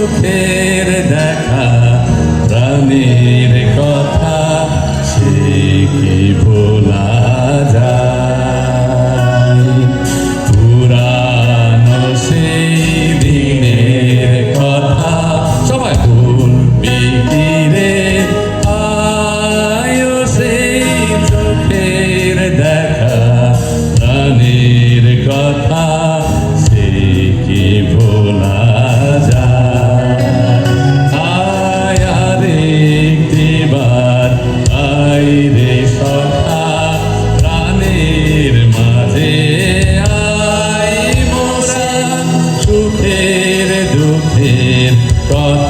চোখের দেখা প্রাণের God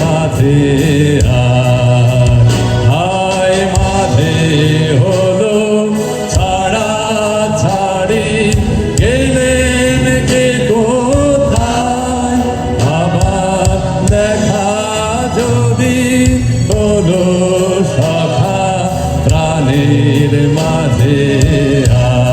মাঝে হায় মাঝে হলো ছাড়া ছাড়ি গেলেন কে কোথায়? আবার দেখা যদি হলো সখা প্রাণের মাঝে আ